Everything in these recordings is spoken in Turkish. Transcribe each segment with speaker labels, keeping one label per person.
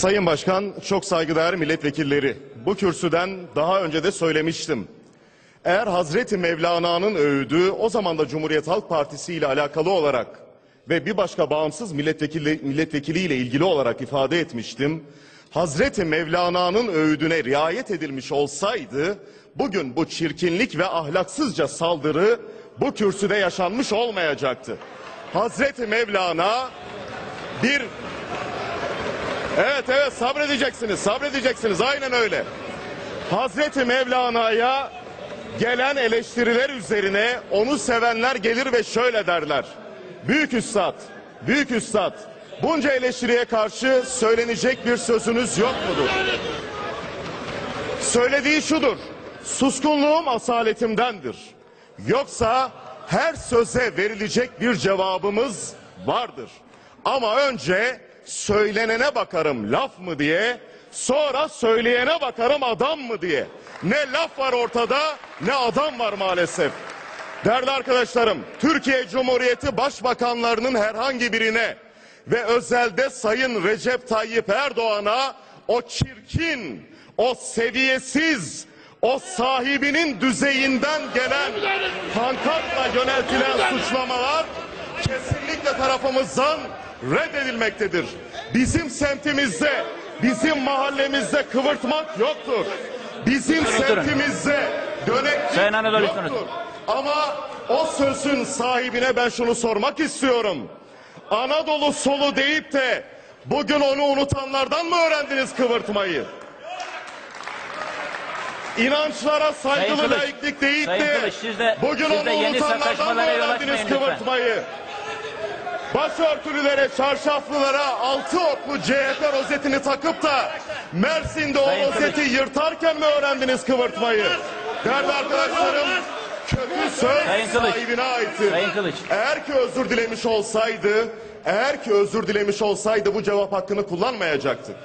Speaker 1: Sayın Başkan, çok saygıdeğer milletvekilleri. Bu kürsüden daha önce de söylemiştim. Eğer Hazreti Mevlana'nın öğüdü o zaman da Cumhuriyet Halk Partisi ile alakalı olarak ve bir başka bağımsız milletvekili, milletvekiliyle ilgili olarak ifade etmiştim. Hazreti Mevlana'nın öğüdüne riayet edilmiş olsaydı bugün bu çirkinlik ve ahlaksızca saldırı bu kürsüde yaşanmış olmayacaktı. Hazreti Mevlana bir Evet evet sabredeceksiniz sabredeceksiniz aynen öyle. Hazreti Mevlana'ya gelen eleştiriler üzerine onu sevenler gelir ve şöyle derler. Büyük üstad, büyük üstad bunca eleştiriye karşı söylenecek bir sözünüz yok mudur? Söylediği şudur. Suskunluğum asaletimdendir. Yoksa her söze verilecek bir cevabımız vardır. Ama önce söylenene bakarım laf mı diye, sonra söyleyene bakarım adam mı diye. Ne laf var ortada, ne adam var maalesef. Değerli arkadaşlarım, Türkiye Cumhuriyeti Başbakanlarının herhangi birine ve özelde Sayın Recep Tayyip Erdoğan'a o çirkin, o seviyesiz, o sahibinin düzeyinden gelen pankartla yöneltilen suçlamalar kesinlikle tarafımızdan reddedilmektedir. Bizim semtimizde, bizim mahallemizde kıvırtmak yoktur. Bizim semtimizde döneklik
Speaker 2: Sayın
Speaker 1: yoktur. Ama o sözün sahibine ben şunu sormak istiyorum. Anadolu solu deyip de bugün onu unutanlardan mı öğrendiniz kıvırtmayı? İnançlara saygılı
Speaker 2: Sayın
Speaker 1: laiklik deyip
Speaker 2: Sayın
Speaker 1: de
Speaker 2: Kılıç, siz de-
Speaker 1: bugün
Speaker 2: siz
Speaker 1: onu
Speaker 2: de yeni
Speaker 1: unutanlardan mı öğrendiniz
Speaker 2: açmayın lütfen.
Speaker 1: Başörtülülere, çarşaflılara altı oklu CHP rozetini takıp da Mersin'de o rozeti yırtarken mi öğrendiniz kıvırtmayı? Değerli arkadaşlarım, kötü söz
Speaker 2: Sayın Kılıç.
Speaker 1: sahibine aittir.
Speaker 2: Sayın Kılıç.
Speaker 1: Eğer ki özür dilemiş olsaydı, eğer ki özür dilemiş olsaydı bu cevap hakkını kullanmayacaktık.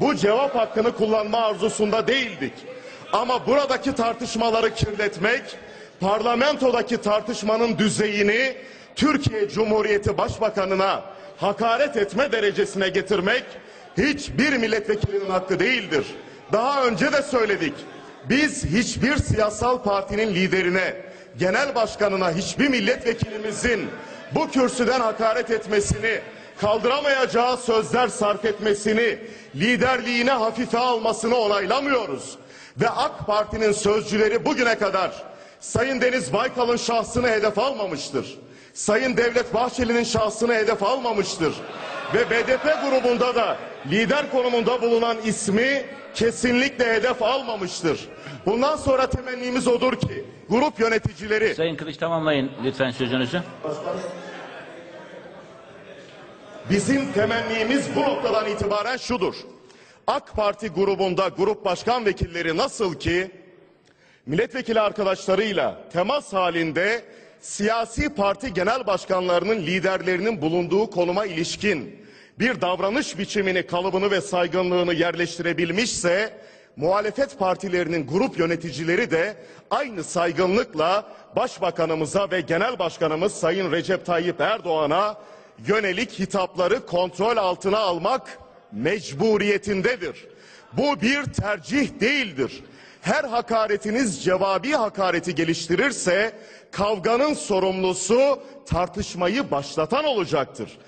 Speaker 1: Bu cevap hakkını kullanma arzusunda değildik. Ama buradaki tartışmaları kirletmek, parlamentodaki tartışmanın düzeyini Türkiye Cumhuriyeti Başbakanına hakaret etme derecesine getirmek hiçbir milletvekilinin hakkı değildir. Daha önce de söyledik. Biz hiçbir siyasal partinin liderine, genel başkanına hiçbir milletvekilimizin bu kürsüden hakaret etmesini, kaldıramayacağı sözler sarf etmesini, liderliğine hafife almasını onaylamıyoruz. Ve AK Parti'nin sözcüleri bugüne kadar Sayın Deniz Baykal'ın şahsını hedef almamıştır. Sayın Devlet Bahçeli'nin şahsını hedef almamıştır. Ve BDP grubunda da lider konumunda bulunan ismi kesinlikle hedef almamıştır. Bundan sonra temennimiz odur ki grup yöneticileri
Speaker 2: Sayın Kılıç tamamlayın lütfen sözünüzü.
Speaker 1: Bizim temennimiz bu noktadan itibaren şudur. AK Parti grubunda grup başkan vekilleri nasıl ki milletvekili arkadaşlarıyla temas halinde siyasi parti genel başkanlarının liderlerinin bulunduğu konuma ilişkin bir davranış biçimini, kalıbını ve saygınlığını yerleştirebilmişse muhalefet partilerinin grup yöneticileri de aynı saygınlıkla başbakanımıza ve genel başkanımız Sayın Recep Tayyip Erdoğan'a yönelik hitapları kontrol altına almak mecburiyetindedir. Bu bir tercih değildir. Her hakaretiniz cevabi hakareti geliştirirse kavganın sorumlusu tartışmayı başlatan olacaktır.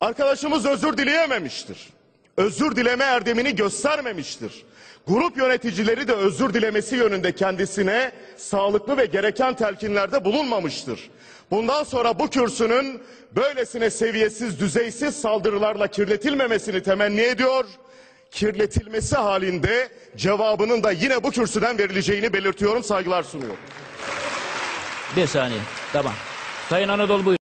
Speaker 1: Arkadaşımız özür dileyememiştir. Özür dileme erdemini göstermemiştir. Grup yöneticileri de özür dilemesi yönünde kendisine sağlıklı ve gereken telkinlerde bulunmamıştır. Bundan sonra bu kürsünün böylesine seviyesiz, düzeysiz saldırılarla kirletilmemesini temenni ediyor. Kirletilmesi halinde cevabının da yine bu kürsüden verileceğini belirtiyorum, saygılar sunuyorum.
Speaker 2: Bir saniye. Tamam. Sayın Anadolu buyurun.